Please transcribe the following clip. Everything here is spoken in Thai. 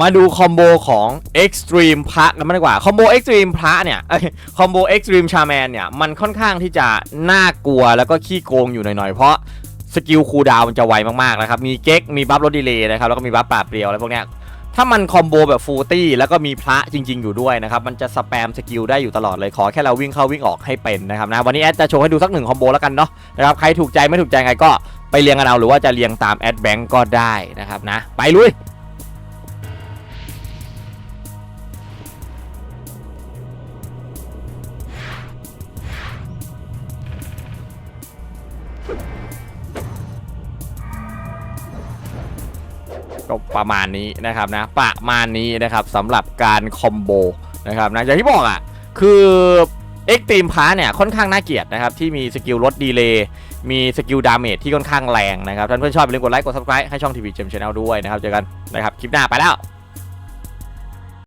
มาดูคอมโบของ Extreme พระกันมากดีกว่า คอมโบ Extreme พระเนี่ยคอมโบ Extreme Shaman เนี่ย มันค่อนข้างที่จะน่ากลัวแล้วก็ขี้โกงอยู่หน่อยๆ เพราะสกิลคูดาวมันจะไวมากๆนะครับ มีเก๊ก มีบัฟลดดีเลย์นะครับ แล้วก็มีบัฟปราบเปรียวอะไรพวกเนี้ย ถ้ามันคอมโบแบบฟูตี้แล้วก็มีพระจริง ๆ อยู่ด้วยนะครับ มันจะสแปมสกิลได้อยู่ตลอดเลย ขอแค่เราวิ่งเข้าวิ่งออกให้เป็นนะครับนะ วันนี้แอดจะโชว์ให้ดูสักหนึ่งคอมโบแล้วกันเนาะนะครับ ใครถูกใจไม่ถูกใจไงก็ไปเรียงกันเอาหรือว่าจะเรียงตามแอดแบงก์ก็ได้นะครับนะ ไปลุย ก็ประมาณนี้นะครับนะประมาณนี้นะครับสำหรับการคอมโบนะครับนะอย่างที่บอกอะคือเอ็กตีมพาร์เนี่ยค่อนข้างน่าเกลียดนะครับที่มีสกิลลดดีเลย์มีสกิลดาเมจที่ค่อนข้างแรงนะครับท่านเพื่อนชอบอย่าลืมกดไลค์กด subscribe ให้ช่องทีวีเจมชแนลด้วยนะครับเจอกันนะครับคลิปหน้าไปแล้ว